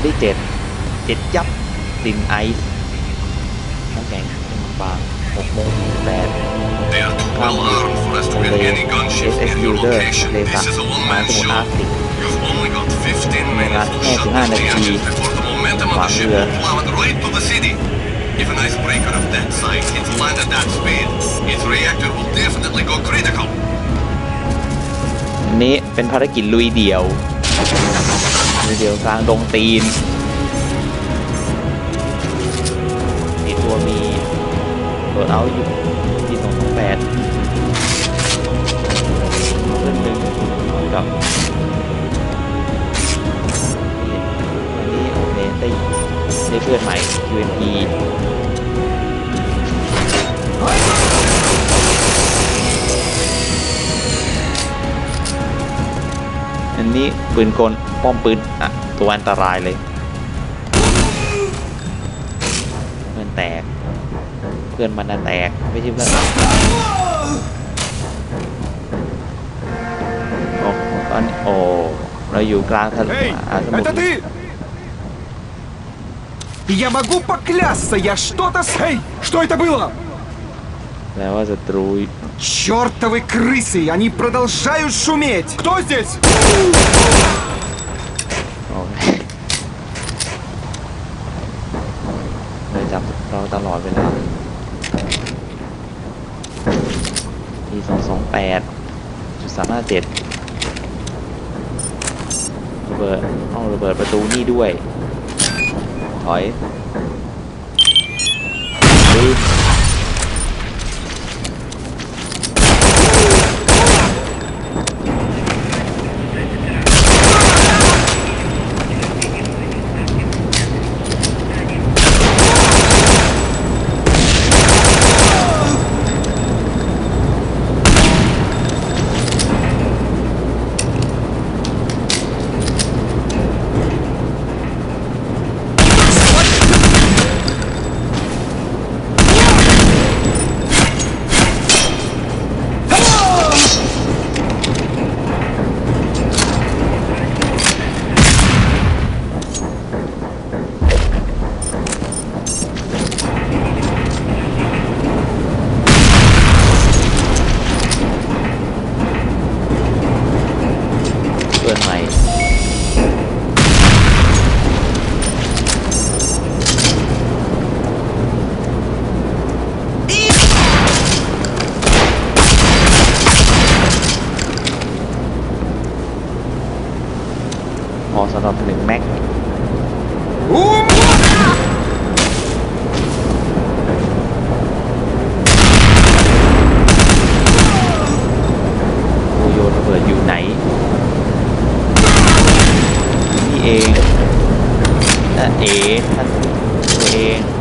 นที่เจ็ดเจ็ดยับดินไอซ์น้ำแข็งบางหกโมงแปด They are too well armed for us to ทะ get เล any gunship SS in your Builder location. ทะเลสา This is a มหา one-man สมุทรอาร์ก show. ติก You've only got 15เวลา minutes to แค่ shut 15 down นา the ที engines before the momentum of the ship will plummet right to the city. If an icebreaker of that size hits land at that speed, its reactor will definitely go critical. อันนี้เป็นภารกิจลุยเดี่ยว เดี่ยวกลางดงตีนติดตัวมีโดดเอาอยู่ที่สองสองแปดเรื่องหนึ่งพร้อมกับนี่อันนี้โอเคได้ได้เพื่อนใหม่ QMP นนี้ปืนกลป้อมปืนอ่ะตัวอันตรายเลย เพื่อนแตก เพื่อนมันน่ะแตก ไม่ใช่เพื่อนเราโอ้ตอนโอ้เราอยู่กลางทะเล Эй, อ่าสมุท это ร ты? Я могу поклясться, я что-то с... Эй, что это было? แล้วว่าศัตรู Чёртовы крысы, они продолжают шуметь! Кто здесь? โอเคเลยจับเราตลอดเวลาทีสองสองแปดจุดสามห้าเจ็ดระเบิดต้องระเบิดประตูนี่ด้วย ถอยปี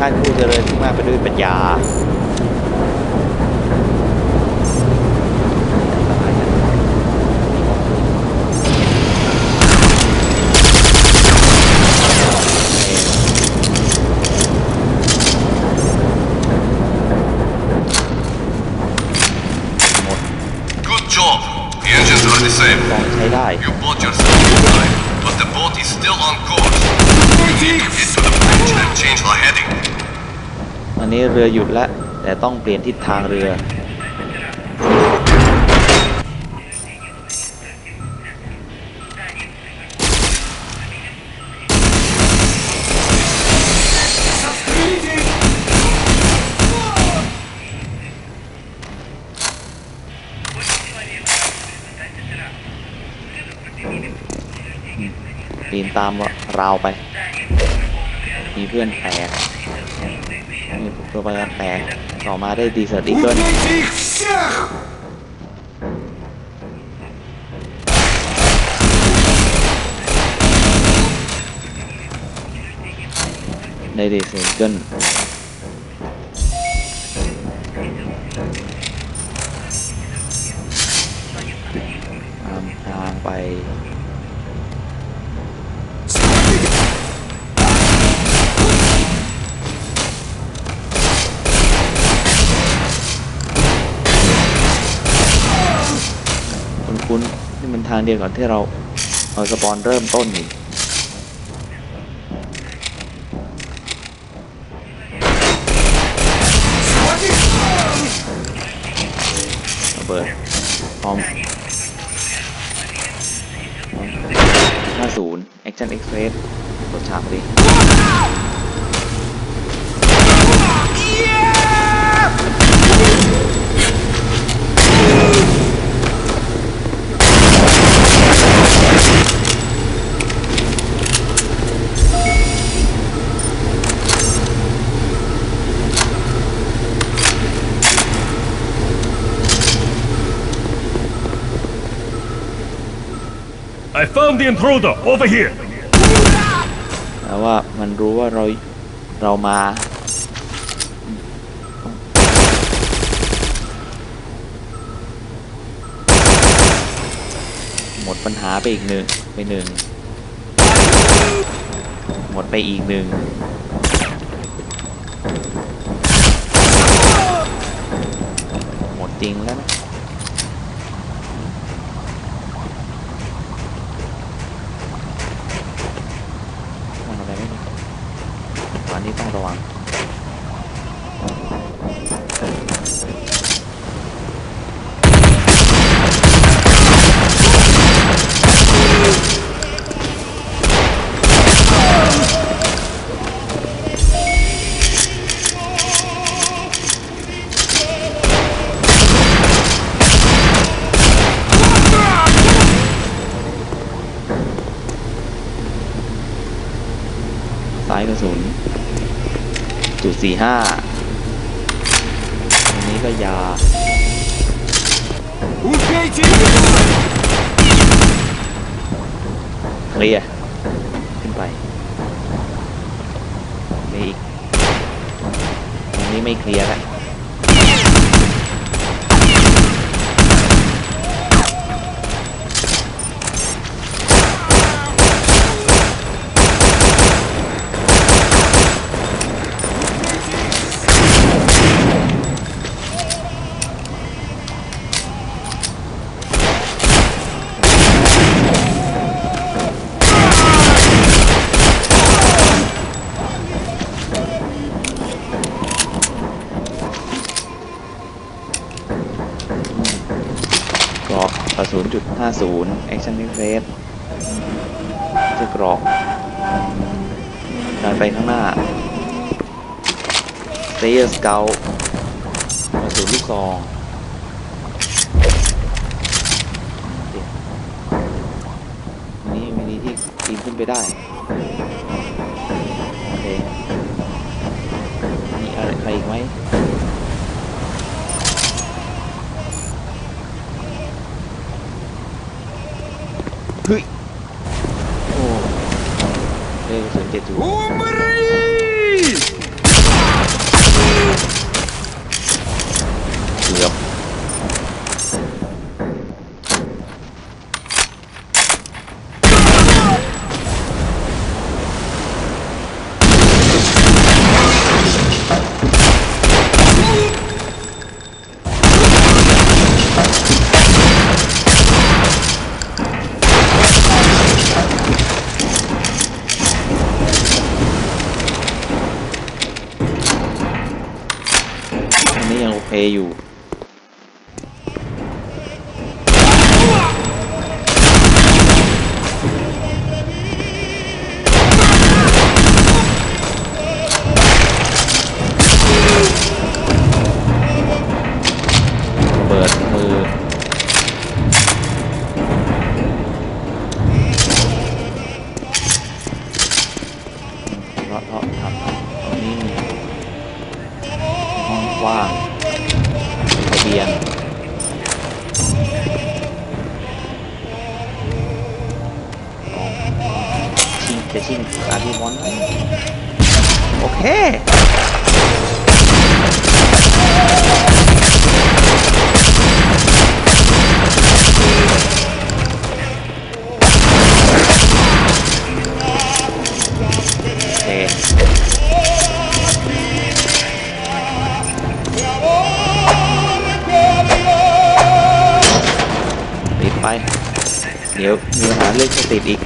ท่านผู้เจริญมากไปด้วยปัญญา นี้เรือหยุดแล้วแต่ต้องเปลี่ยนทิศทางเรือ ปีนตามราวไป มีเพื่อนแตก นี่ผมตัวไปกระแตต่อมาได้ดีสซอร์อีกเกิลได้ดีเซิกเกิลางเดียวกับที่เราเอาสปอนเริ่มต้นอีกระเบิดพร้อม50 Action Express กดฉากดิ the intruder over here. แล้วว่ามันรู้ว่าเราเรามา หมดปัญหาไปอีกหนึ่งไปหนึ่ง หมดไปอีกหนึ่งหมดจริงแล้วนะ สี่ห้าตรงนี้ก็ยาเรียขึ้นไปมีอีกตรงนี้ไม่เคลียร์แล้ว กรอกกระสุนจุดห้าศูนย์แอคชั่นนิเฟสจะกรอกเดินไปข้างหน้าเ a ย r ร์สเกลกระสุนลูกซองเดี๋ยวนี่วิธีที่ปีนขึ้นไปได้ โอเค มีอะไรใครอีกไหม เฮ้ย โอ้ เร็วสุ อั โอเค ไป เดี๋ยวมีปัญหาเรื่องติดอีก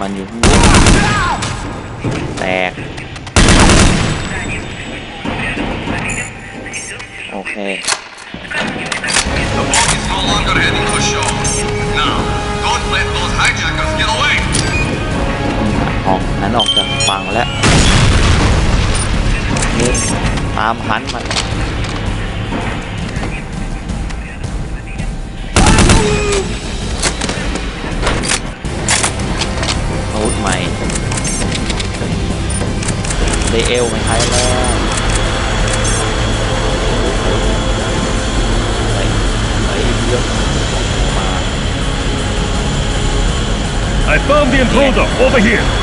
มันอยู่ข้างบนแตก โอเค The boat is no longer heading for shore. Now, don't let those hijackers get away. ออกนั้นออกจากฝั่งแล้วนี่ตามหันมันอา เดเอลไม่ใช้แล้วเฮ้ยเฮ้ยเยอะมา I found the intruder. Over here.